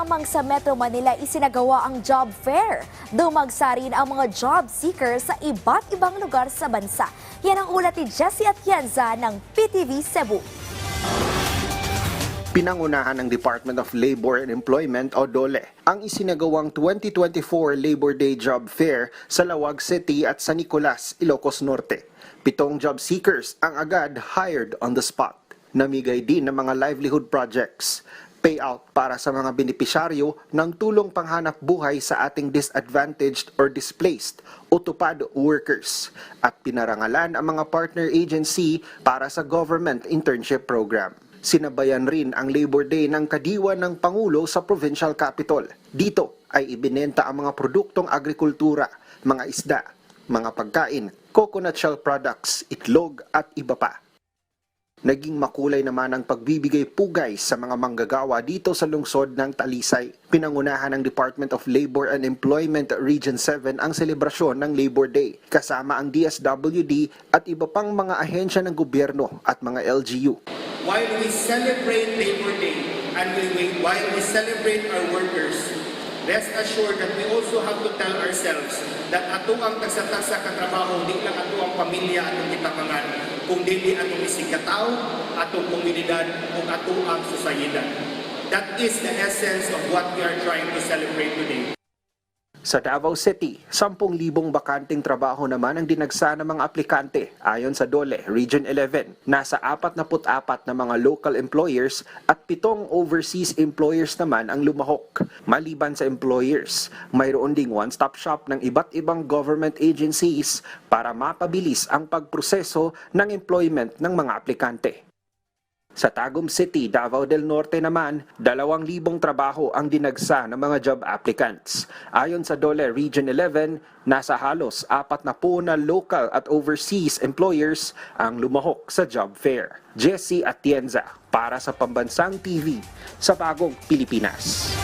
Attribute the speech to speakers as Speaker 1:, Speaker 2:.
Speaker 1: lamang sa Metro Manila isinagawa ang job fair. Dumagsa rin ang mga job seekers sa iba't ibang lugar sa bansa. Yan ang ulat ni Jessie Atienza ng PTV Cebu.
Speaker 2: Pinangunahan ng Department of Labor and Employment o DOLE ang isinagawang 2024 Labor Day Job Fair sa Lawag City at San Nicolas, Ilocos Norte. Pitong job seekers ang agad hired on the spot. Namigay din ng mga livelihood projects, payout para sa mga benepisyaryo ng tulong panghanap buhay sa ating disadvantaged or displaced o tupad workers at pinarangalan ang mga partner agency para sa government internship program. Sinabayan rin ang Labor Day ng kadiwa ng Pangulo sa provincial capital. Dito ay ibinenta ang mga produktong agrikultura, mga isda, mga pagkain, coconut shell products, itlog at iba pa. Naging makulay naman ang pagbibigay pugay sa mga manggagawa dito sa lungsod ng Talisay. Pinangunahan ng Department of Labor and Employment Region 7 ang selebrasyon ng Labor Day kasama ang DSWD at iba pang mga ahensya ng gobyerno at mga LGU.
Speaker 3: while we celebrate Labor Day and we, while we celebrate our workers, rest assured that we also have to tell ourselves that ato ang tagsatasa katrabaho, di lang ato ang pamilya atong itapangan, kung dili atong isigataw, atong komunidad, o ato ang sosyedad. That is the essence of what we are trying to celebrate today.
Speaker 2: Sa Davao City, 10,000 bakanting trabaho naman ang dinagsa ng mga aplikante ayon sa DOLE Region 11. Nasa 44 na mga local employers at pitong overseas employers naman ang lumahok. Maliban sa employers, mayroon ding one-stop shop ng iba't ibang government agencies para mapabilis ang pagproseso ng employment ng mga aplikante. Sa Tagum City, Davao del Norte naman, 2,000 trabaho ang dinagsa ng mga job applicants. Ayon sa Dole Region 11, nasa halos 40 na local at overseas employers ang lumahok sa job fair. Jesse Atienza para sa Pambansang TV sa Bagong Pilipinas.